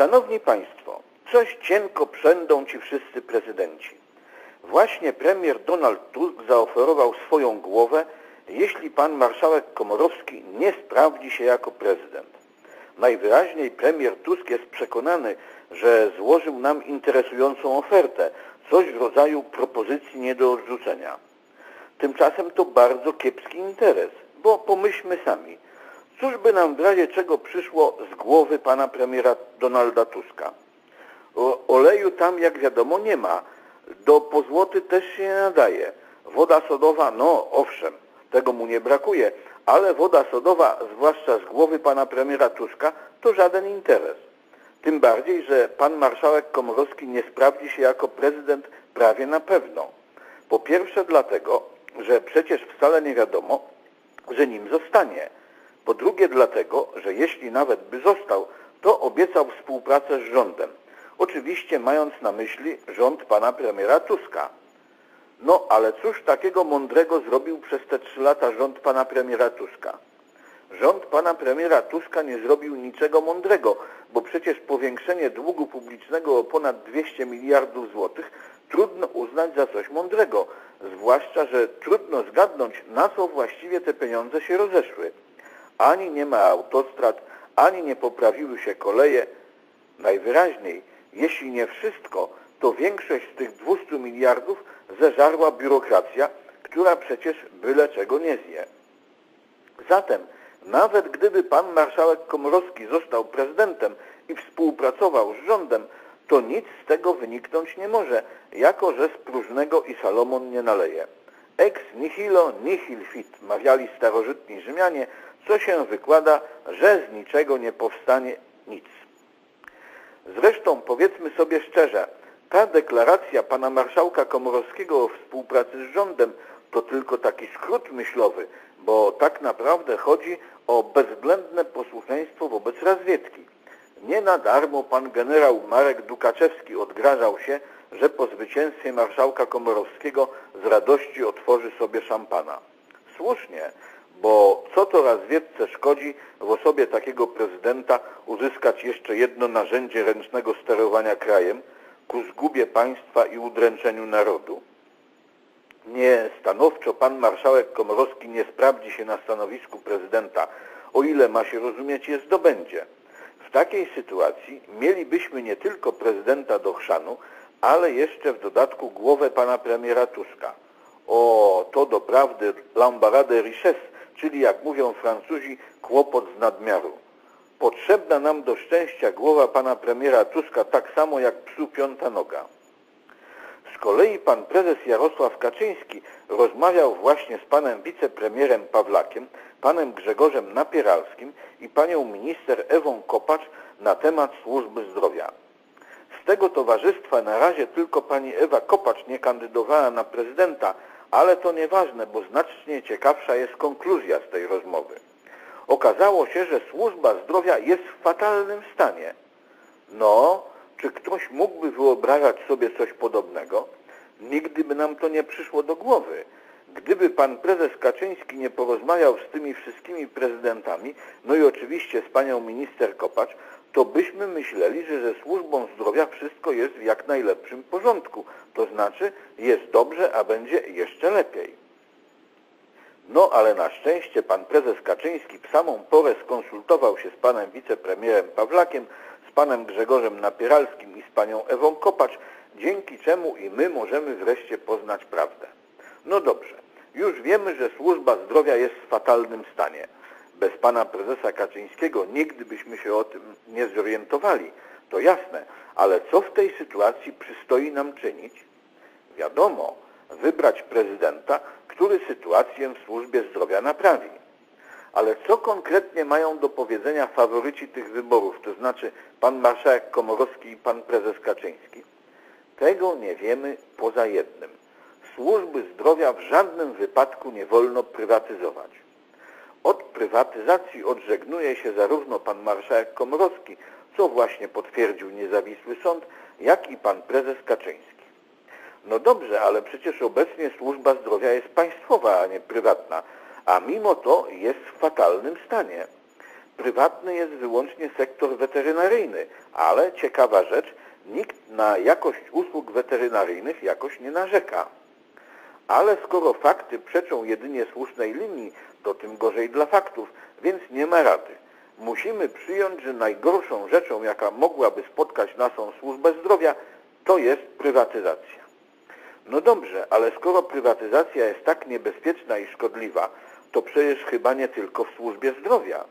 Szanowni Państwo, coś cienko przędą ci wszyscy prezydenci. Właśnie premier Donald Tusk zaoferował swoją głowę, jeśli pan marszałek Komorowski nie sprawdzi się jako prezydent. Najwyraźniej premier Tusk jest przekonany, że złożył nam interesującą ofertę, coś w rodzaju propozycji nie do odrzucenia. Tymczasem to bardzo kiepski interes, bo pomyślmy sami, cóż by nam w razie czego przyszło z głowy pana premiera Donalda Tuska. O, oleju tam, jak wiadomo, nie ma. Do pozłoty też się nie nadaje. Woda sodowa, no owszem, tego mu nie brakuje, ale woda sodowa, zwłaszcza z głowy pana premiera Tuska, to żaden interes. Tym bardziej, że pan marszałek Komorowski nie sprawdzi się jako prezydent prawie na pewno. Po pierwsze dlatego, że przecież wcale nie wiadomo, że nim zostanie. Po drugie dlatego, że jeśli nawet by został, to obiecał współpracę z rządem. Oczywiście mając na myśli rząd pana premiera Tuska. No ale cóż takiego mądrego zrobił przez te trzy lata rząd pana premiera Tuska? Rząd pana premiera Tuska nie zrobił niczego mądrego, bo przecież powiększenie długu publicznego o ponad 200 miliardów złotych trudno uznać za coś mądrego, zwłaszcza, że trudno zgadnąć, na co właściwie te pieniądze się rozeszły. Ani nie ma autostrad, ani nie poprawiły się koleje. Najwyraźniej, jeśli nie wszystko, to większość z tych 200 miliardów zeżarła biurokracja, która przecież byle czego nie zje. Zatem, nawet gdyby pan marszałek Komorowski został prezydentem i współpracował z rządem, to nic z tego wyniknąć nie może, jako że z próżnego i Salomon nie naleje. Ex nihilo nihil fit, mawiali starożytni Rzymianie, co się wykłada, że z niczego nie powstanie nic. Zresztą powiedzmy sobie szczerze, ta deklaracja pana marszałka Komorowskiego o współpracy z rządem to tylko taki skrót myślowy, bo tak naprawdę chodzi o bezwzględne posłuszeństwo wobec razwiedki. Nie na darmo pan generał Marek Dukaczewski odgrażał się, że po zwycięstwie marszałka Komorowskiego z radości otworzy sobie szampana. Słusznie, bo co to razwiedce szkodzi w osobie takiego prezydenta uzyskać jeszcze jedno narzędzie ręcznego sterowania krajem ku zgubie państwa i udręczeniu narodu? Nie stanowczo pan marszałek Komorowski nie sprawdzi się na stanowisku prezydenta, o ile ma się rozumieć je zdobędzie. W takiej sytuacji mielibyśmy nie tylko prezydenta do chrzanu, ale jeszcze w dodatku głowę pana premiera Tuska. O, to doprawdy l'embarras de richesse, czyli jak mówią Francuzi, kłopot z nadmiaru. Potrzebna nam do szczęścia głowa pana premiera Tuska tak samo jak psu piąta noga. Z kolei pan prezes Jarosław Kaczyński rozmawiał właśnie z panem wicepremierem Pawlakiem, panem Grzegorzem Napieralskim i panią minister Ewą Kopacz na temat służby zdrowia. Z tego towarzystwa na razie tylko pani Ewa Kopacz nie kandydowała na prezydenta, ale to nieważne, bo znacznie ciekawsza jest konkluzja z tej rozmowy. Okazało się, że służba zdrowia jest w fatalnym stanie. No, czy ktoś mógłby wyobrażać sobie coś podobnego? Nigdy by nam to nie przyszło do głowy. Gdyby pan prezes Kaczyński nie porozmawiał z tymi wszystkimi prezydentami, no i oczywiście z panią minister Kopacz, to byśmy myśleli, że ze służbą zdrowia wszystko jest w jak najlepszym porządku. To znaczy jest dobrze, a będzie jeszcze lepiej. No ale na szczęście pan prezes Kaczyński w samą porę skonsultował się z panem wicepremierem Pawlakiem, z panem Grzegorzem Napieralskim i z panią Ewą Kopacz, dzięki czemu i my możemy wreszcie poznać prawdę. No dobrze, już wiemy, że służba zdrowia jest w fatalnym stanie. Bez pana prezesa Kaczyńskiego nigdy byśmy się o tym nie zorientowali. To jasne, ale co w tej sytuacji przystoi nam czynić? Wiadomo, wybrać prezydenta, który sytuację w służbie zdrowia naprawi. Ale co konkretnie mają do powiedzenia faworyci tych wyborów, to znaczy pan marszałek Komorowski i pan prezes Kaczyński? Tego nie wiemy poza jednym. Służby zdrowia w żadnym wypadku nie wolno prywatyzować. Od prywatyzacji odżegnuje się zarówno pan marszałek Komorowski, co właśnie potwierdził niezawisły sąd, jak i pan prezes Kaczyński. No dobrze, ale przecież obecnie służba zdrowia jest państwowa, a nie prywatna, a mimo to jest w fatalnym stanie. prywatny jest wyłącznie sektor weterynaryjny, ale ciekawa rzecz, nikt na jakość usług weterynaryjnych jakoś nie narzeka. Ale skoro fakty przeczą jedynie słusznej linii, to tym gorzej dla faktów, więc nie ma rady. Musimy przyjąć, że najgorszą rzeczą, jaka mogłaby spotkać naszą służbę zdrowia, to jest prywatyzacja. No dobrze, ale skoro prywatyzacja jest tak niebezpieczna i szkodliwa, to przecież chyba nie tylko w służbie zdrowia.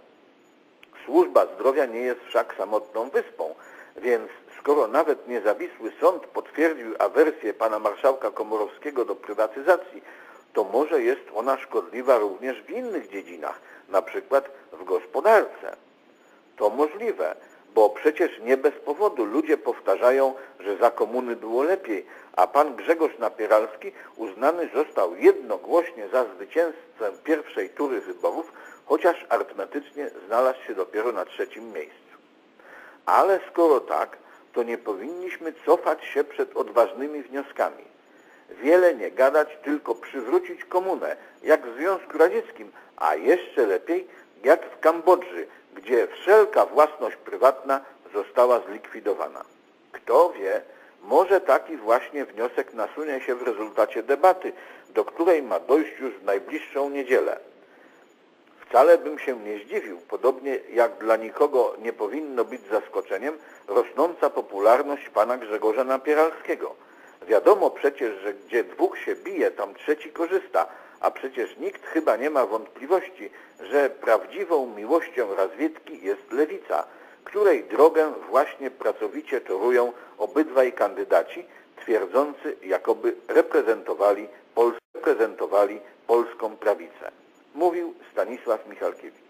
Służba zdrowia nie jest wszak samotną wyspą, więc skoro nawet niezawisły sąd potwierdził awersję pana marszałka Komorowskiego do prywatyzacji, to może jest ona szkodliwa również w innych dziedzinach, na przykład w gospodarce. To możliwe, bo przecież nie bez powodu ludzie powtarzają, że za komuny było lepiej, a pan Grzegorz Napieralski uznany został jednogłośnie za zwycięzcę pierwszej tury wyborów, chociaż arytmetycznie znalazł się dopiero na trzecim miejscu. Ale skoro tak, to nie powinniśmy cofać się przed odważnymi wnioskami. Wiele nie gadać, tylko przywrócić komunę, jak w Związku Radzieckim, a jeszcze lepiej jak w Kambodży, gdzie wszelka własność prywatna została zlikwidowana. Kto wie, może taki właśnie wniosek nasunie się w rezultacie debaty, do której ma dojść już w najbliższą niedzielę. Wcale bym się nie zdziwił, podobnie jak dla nikogo nie powinno być zaskoczeniem rosnąca popularność pana Grzegorza Napieralskiego. Wiadomo przecież, że gdzie dwóch się bije, tam trzeci korzysta, a przecież nikt chyba nie ma wątpliwości, że prawdziwą miłością Razwiedki jest lewica, której drogę właśnie pracowicie torują obydwaj kandydaci, twierdzący, jakoby reprezentowali, Pol reprezentowali polską prawicę. Mówił Stanisław Michalkiewicz.